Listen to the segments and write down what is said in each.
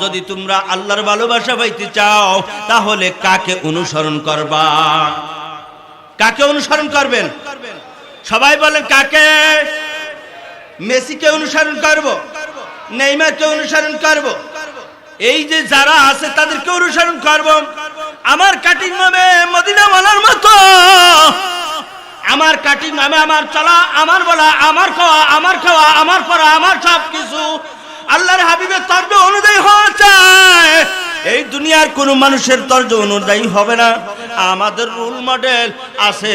যদি তোমরা আল্লাহর ভালোবাসা পাইতে চাও, তাহলে কাকে অনুসরণ করবা? কাকে অনুসরণ করবেন? সবাই বলেন, কাকে? মেসিকে অনুসরণ করব? নেইমারকে অনুসরণ করব? এই যে যারা আছে, তাদেরকে অনুসরণ করব। আমার কাটিং নামে মদিনা বলার মতো। আমার কাটিং নামে আমার চলা, আমার বলা, আমার খাওয়া আমার খাওয়া, আমার পড়া আমার সব কিছু আল্লাহর হাবিবের তর্জ অনুযায়ী হওয়া চায় এই দুনিয়ার কোন মানুষের তর্জ অনুযায়ী হবে না। আমাদের রুল মডেল আছে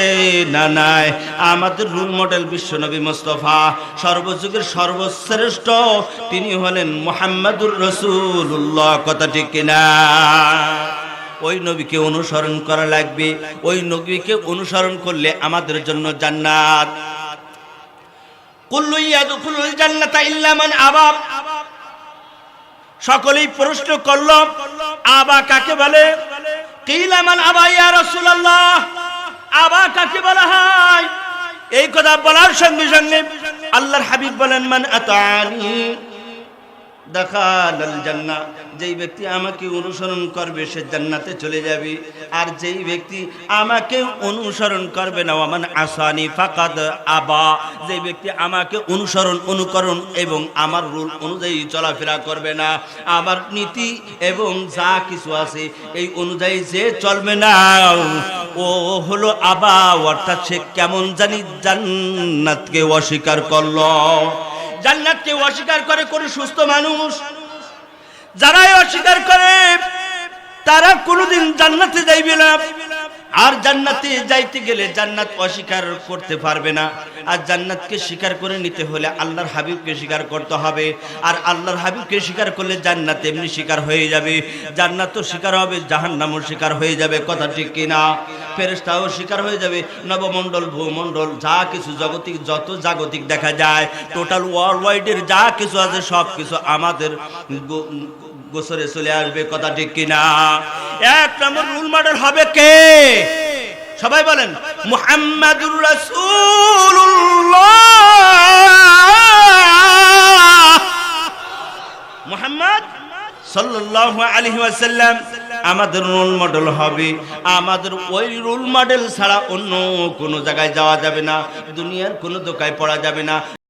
না নাই? আমাদের রুল মডেল বিশ্বনবী মোস্তফা, সর্বযুগের সর্বশ্রেষ্ঠ। তিনি হলেন মোহাম্মদুর রসুল্লাহ কথা ঠিক কিনা? ওই নবীকে অনুসরণ করা লাগবে। ওই নবীকে অনুসরণ করলে আমাদের জন্য জান্নাত। কুল্লু ইয়াদখুলুল জান্নাতা ইল্লা মান আবা সকলেই প্রশ্ন করল আবা কাকে বলে? আবা ইয়া আবা কাকে বলা এই কথা বলার সঙ্গে সঙ্গে আল্লাহর হাবিব বলেন, মান আতানি যেই ব্যক্তি আমাকে অনুসরণ করবে, সে জান্নাতে চলে যাবে। আর যেই ব্যক্তি আমাকে অনুসরণ করবে না আমার আসানি ফাকাদ আবা। যে ব্যক্তি আমাকে অনুসরণ, অনুকরণ এবং আমার রুল অনুযায়ী চলাফেরা করবে না, আমার নীতি এবং যা কিছু আছে, এই অনুযায়ী যে চলবে না, ও হলো আবা। অর্থাৎ সে কেমন জানি জান্নাতকে অস্বীকার করল। জান্নাতকে অস্বীকার করে কোন সুস্থ মানুষ। যারাই অস্বীকার করে তারা কোনোদিন জান্নাতে যাইবে না। আর জান্নাতে যাইতে গেলে জান্নাত অস্বীকার করতে পারবে না। আর জান্নাতকে স্বীকার করে নিতে হলে আল্লাহর হাবিবকে স্বীকার করতে হবে। আর আল্লাহর হাবিবকে স্বীকার করলে জান্নাত এমনি স্বীকার হয়ে যাবে। জান্নাত তো স্বীকার হবে, জাহান্নামও স্বীকার হয়ে যাবে, কথা ঠিক কিনা ফেরেস্তাও স্বীকার হয়ে যাবে, নবমণ্ডল, ভূমণ্ডল, যা কিছু জগতিক, যত জাগতিক দেখা যায় টোটাল ওয়ার্ল্ড ওয়াইডের যা কিছু আছে সব কিছু আমাদের গোসরে চলে আসবে, কথা ঠিক কিনা এক নম্বর রুল মডেল হবে কে? সবাই বলেন, মুহাম্মাদুর রাসূলুল্লাহ। মুহাম্মদ আমাদের রোল মডেল হবে। আমাদের ওই রোল মডেল ছাড়া অন্য কোনো জায়গায় যাওয়া যাবে না। দুনিয়ার কোনো দোকায় পড়া যাবে না।